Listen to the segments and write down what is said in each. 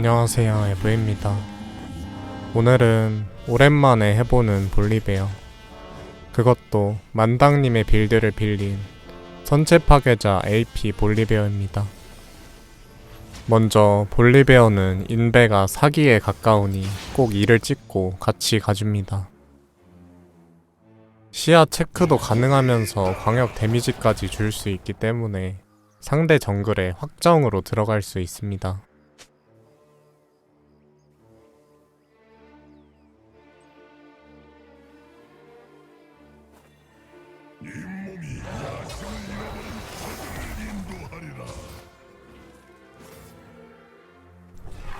안녕하세요 에브입니다. 오늘은 오랜만에 해보는 볼리베어. 그것도 만당님의 빌드를 빌린 선체 파괴자 AP 볼리베어입니다. 먼저 볼리베어는 인베가 사기에 가까우니 꼭 이를 찍고 같이 가줍니다. 시야 체크도 가능하면서 광역 데미지까지 줄 수 있기 때문에 상대 정글에 확정으로 들어갈 수 있습니다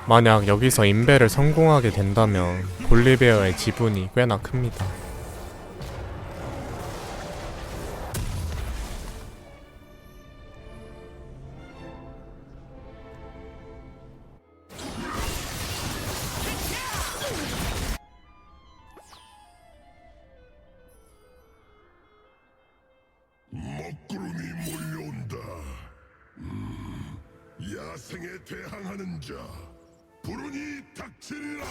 만약 여기서 인베를 성공하게 된다면 볼리베어의 지분이 꽤나 큽니다. 야생에 대항하는 자, 불운이 닥치리라.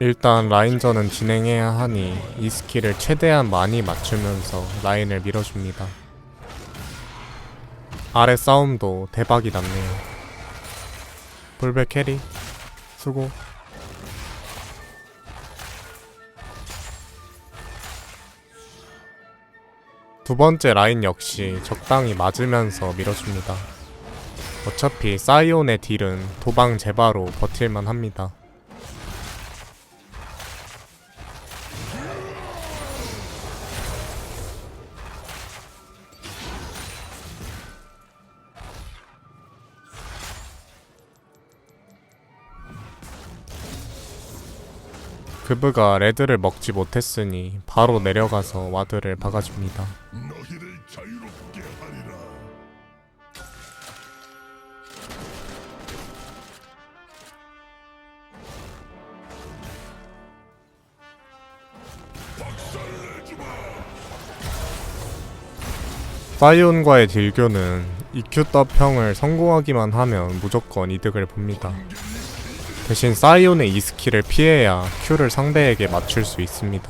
일단 라인전은 진행해야 하니 이 스킬을 최대한 많이 맞추면서 라인을 밀어줍니다. 아래 싸움도 대박이 났네요. 볼백 캐리 수고. 두 번째 라인 역시 적당히 맞으면서 밀어줍니다. 어차피 사이온의 딜은 도방 제바로 버틸만 합니다. 그브가 레드를 먹지 못했으니 바로 내려가서 와드를 박아줍니다. 사이온과의 딜교는 EQ 더평을 성공하기만 하면 무조건 이득을 봅니다. 대신 사이온의 이 스킬을 피해야 Q를 상대에게 맞출 수 있습니다.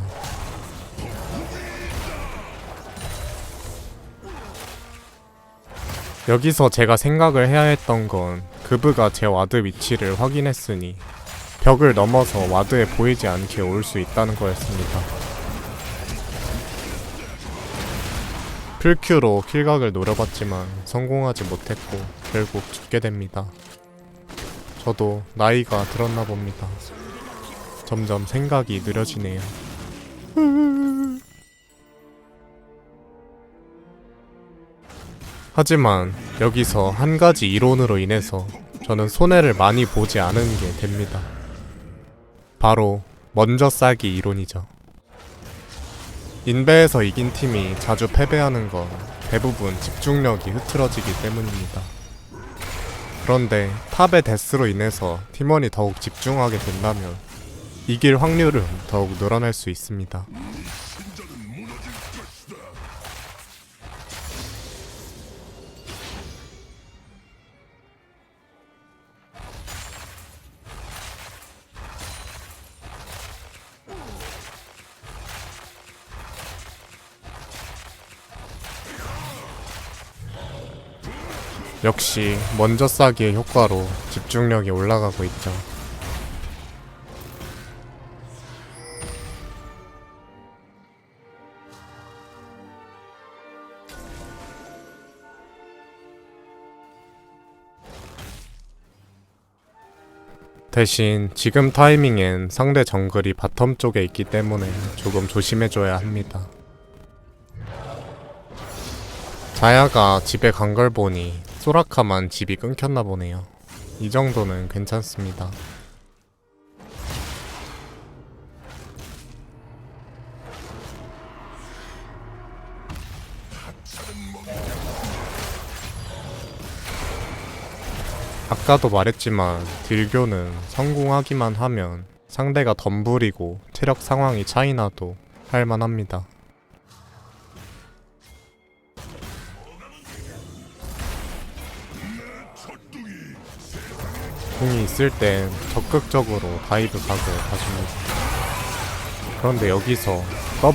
여기서 제가 생각을 해야 했던 건 그브가 제 와드 위치를 확인했으니 벽을 넘어서 와드에 보이지 않게 올 수 있다는 거였습니다. 풀큐로 킬각을 노려봤지만 성공하지 못했고 결국 죽게 됩니다. 저도 나이가 들었나 봅니다. 점점 생각이 느려지네요. 하지만 여기서 한 가지 이론으로 인해서 저는 손해를 많이 보지 않은 게 됩니다. 바로 먼저 싸기 이론이죠. 인베에서 이긴 팀이 자주 패배하는 건 대부분 집중력이 흐트러지기 때문입니다. 그런데 탑의 데스로 인해서 팀원이 더욱 집중하게 된다면 이길 확률은 더욱 늘어날 수 있습니다. 역시 먼저 싸기의 효과로 집중력이 올라가고 있죠. 대신 지금 타이밍엔 상대 정글이 바텀 쪽에 있기 때문에 조금 조심해줘야 합니다. 자야가 집에 간 걸 보니 소라카만 집이 끊겼나 보네요. 이 정도는 괜찮습니다. 아까도 말했지만 딜교는 성공하기만 하면 상대가 덤불이고 체력 상황이 차이나도 할만합니다. 궁이 있을 땐 적극적으로 다이브 각을 봐줍니다. 그런데 여기서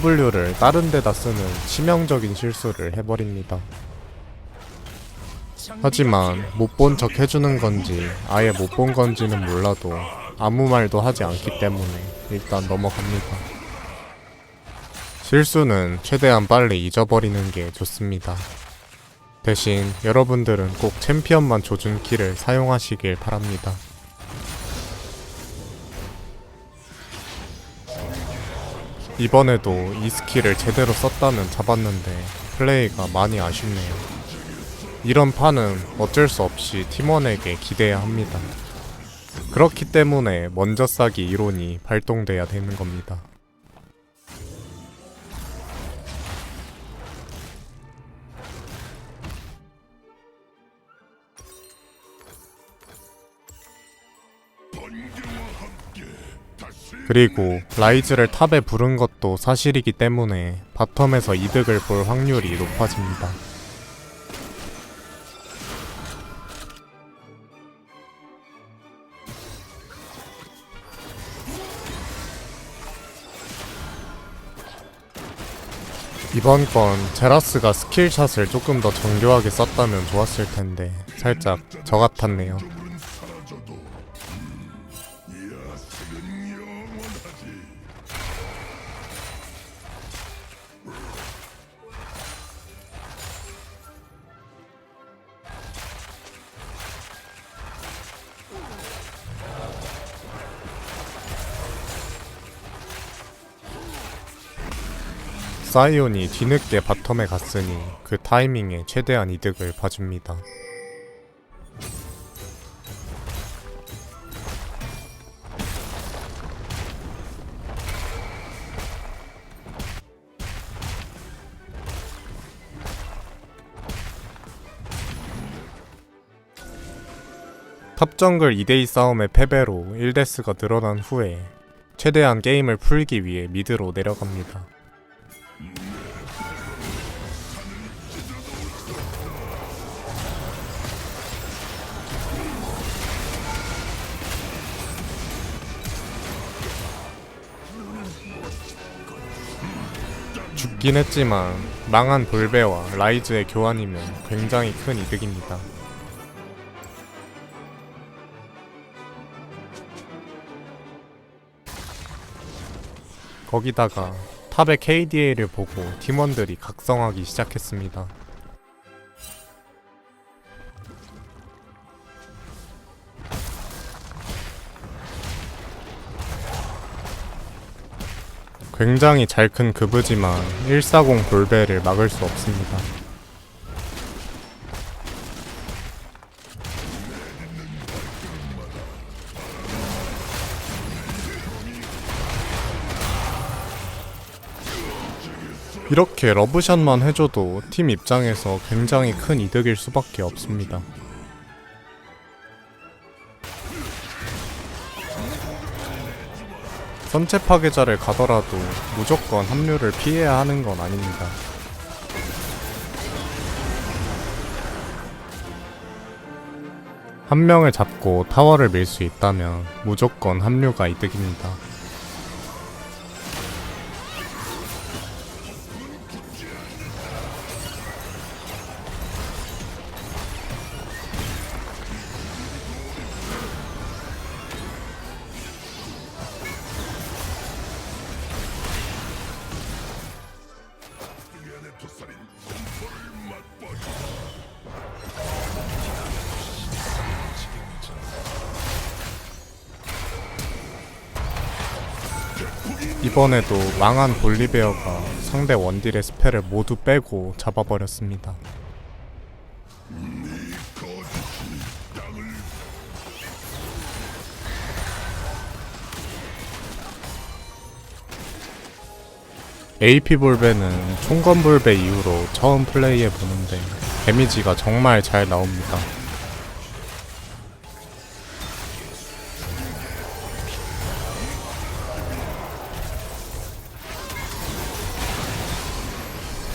W를 다른 데다 쓰는 치명적인 실수를 해버립니다. 하지만 못 본 척 해주는 건지 아예 못 본 건지는 몰라도 아무 말도 하지 않기 때문에 일단 넘어갑니다. 실수는 최대한 빨리 잊어버리는 게 좋습니다. 대신 여러분들은 꼭 챔피언만 조준 키를 사용하시길 바랍니다. 이번에도 이 스킬을 제대로 썼다면 잡았는데 플레이가 많이 아쉽네요. 이런 판은 어쩔 수 없이 팀원에게 기대야 합니다. 그렇기 때문에 먼저 싸기 이론이 발동돼야 되는 겁니다. 그리고 라이즈를 탑에 부른 것도 사실이기 때문에 바텀에서 이득을 볼 확률이 높아집니다. 이번 건 제라스가 스킬샷을 조금 더 정교하게 썼다면 좋았을 텐데 살짝 저 같았네요. 사이온이 뒤늦게 바텀에 갔으니 그 타이밍에 최대한 이득을 봐줍니다. 탑 정글 2대2 싸움의 패배로 1데스가 늘어난 후에 최대한 게임을 풀기 위해 미드로 내려갑니다. 죽긴 했지만 망한 볼베와 라이즈의 교환이면 굉장히 큰 이득입니다. 거기다가 탑의 KDA를 보고 팀원들이 각성하기 시작했습니다. 굉장히 잘 큰 그브지만 140 볼베를 막을 수 없습니다. 이렇게 러브샷만 해줘도 팀 입장에서 굉장히 큰 이득일 수밖에 없습니다. 선체 파괴자를 가더라도 무조건 합류를 피해야 하는 건 아닙니다. 한 명을 잡고 타워를 밀 수 있다면 무조건 합류가 이득입니다. 이번에도 망한 볼리베어가 상대 원딜의 스펠을 모두 빼고 잡아버렸습니다. AP 볼베는 총검 볼베 이후로 처음 플레이해 보는데 데미지가 정말 잘 나옵니다.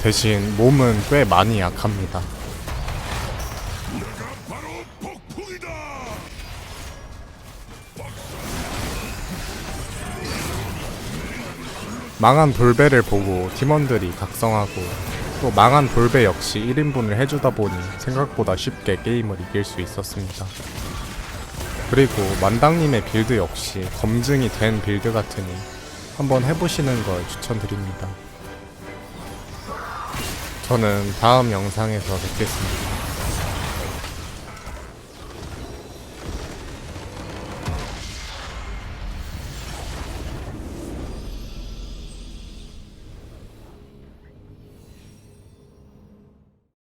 대신 몸은 꽤 많이 약합니다. 망한 돌배를 보고 팀원들이 각성하고 또 망한 돌배 역시 1인분을 해주다 보니 생각보다 쉽게 게임을 이길 수 있었습니다. 그리고 만당님의 빌드 역시 검증이 된 빌드 같으니 한번 해보시는 걸 추천드립니다. 저는 다음 영상에서 뵙겠습니다.